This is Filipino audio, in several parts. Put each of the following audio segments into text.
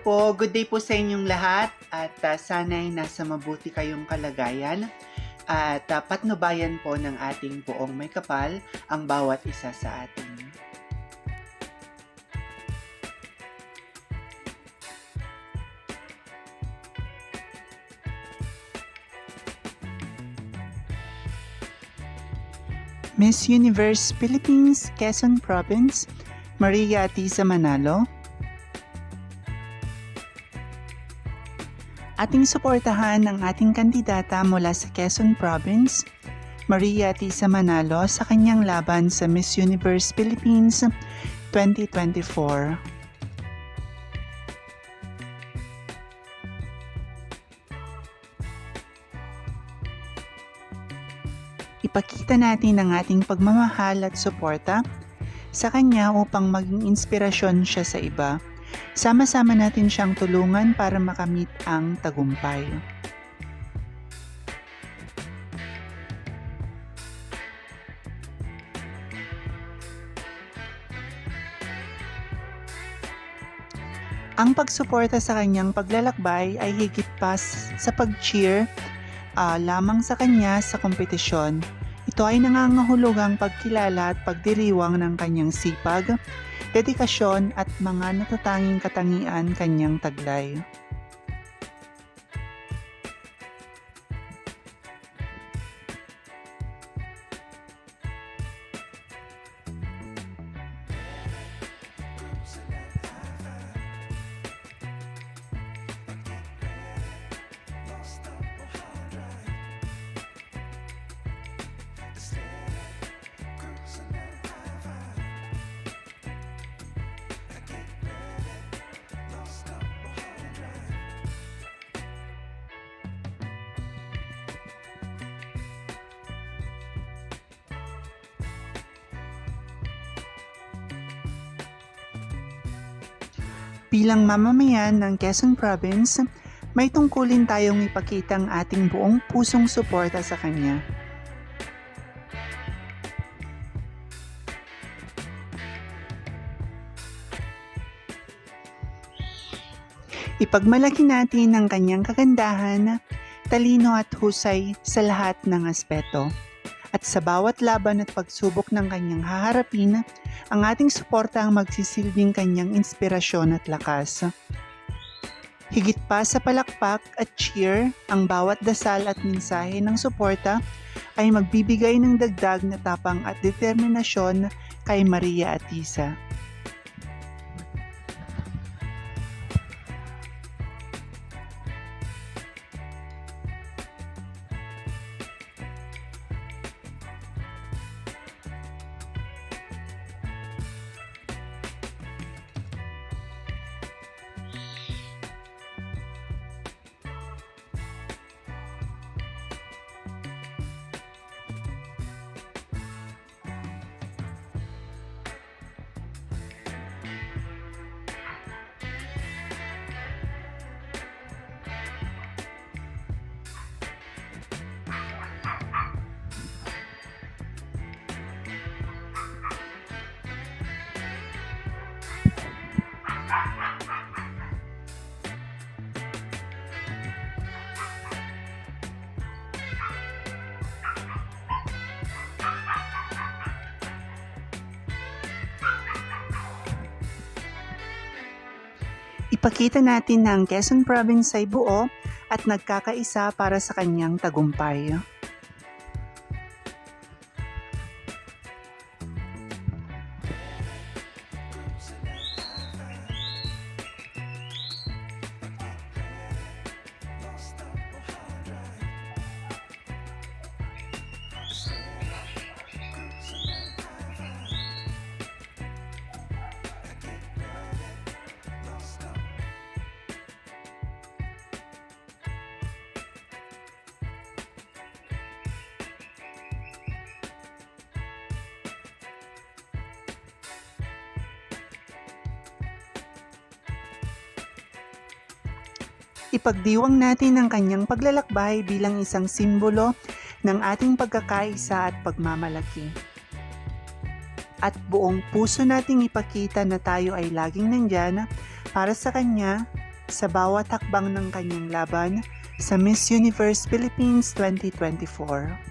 po, good day po sa inyong lahat at uh, sana'y nasa mabuti kayong kalagayan at uh, patnubayan po ng ating buong may kapal ang bawat isa sa atin. Miss Universe Philippines, Quezon Province, Maria Atisa Manalo. Ating suportahan ang ating kandidata mula sa Quezon Province, Maria Atisa Manalo sa kanyang laban sa Miss Universe Philippines 2024. Ipakita natin ang ating pagmamahal at suporta sa kanya upang maging inspirasyon siya sa iba. Sama-sama natin siyang tulungan para makamit ang tagumpay. Ang pagsuporta sa kanyang paglalakbay ay higit pa sa pag-cheer uh, lamang sa kanya sa kompetisyon. Ito ay nangangahulugang pagkilala at pagdiriwang ng kanyang sipag, dedikasyon at mga natatanging katangian kanyang taglay. Bilang mamamayan ng Quezon Province, may tungkulin tayong ipakita ang ating buong pusong suporta sa kanya. Ipagmalaki natin ang kanyang kagandahan, talino at husay sa lahat ng aspeto. At sa bawat laban at pagsubok ng kanyang haharapin, ang ating suporta ang magsisilbing kanyang inspirasyon at lakas. Higit pa sa palakpak at cheer, ang bawat dasal at mensahe ng suporta ay magbibigay ng dagdag na tapang at determinasyon kay Maria Atisa. Ipakita natin na ang Quezon Province ay buo at nagkakaisa para sa kanyang tagumpay. Ipagdiwang natin ang kanyang paglalakbay bilang isang simbolo ng ating pagkakaisa at pagmamalaki. At buong puso nating ipakita na tayo ay laging nandyan para sa Kanya sa bawat hakbang ng kanyang laban sa Miss Universe Philippines 2024.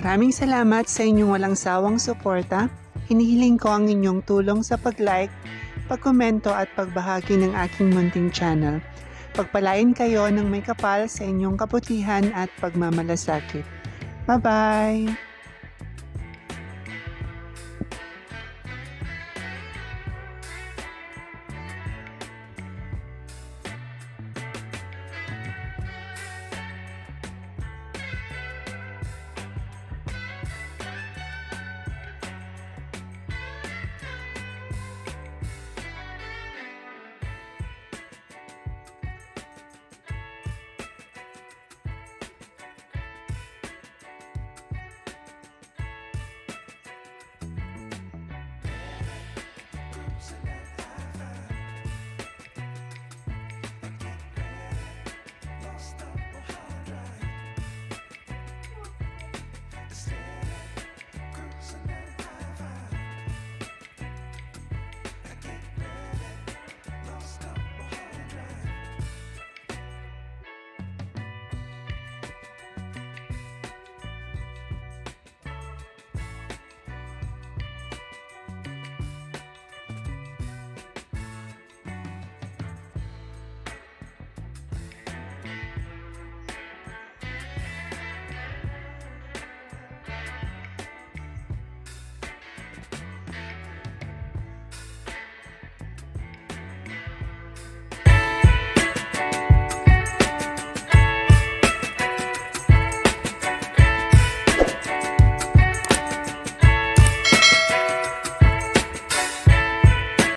Maraming salamat sa inyong walang sawang suporta. Hinihiling ko ang inyong tulong sa pag-like, pagkomento at pagbahagi ng aking munting channel. Pagpalain kayo ng may kapal sa inyong kabutihan at pagmamalasakit. Bye-bye!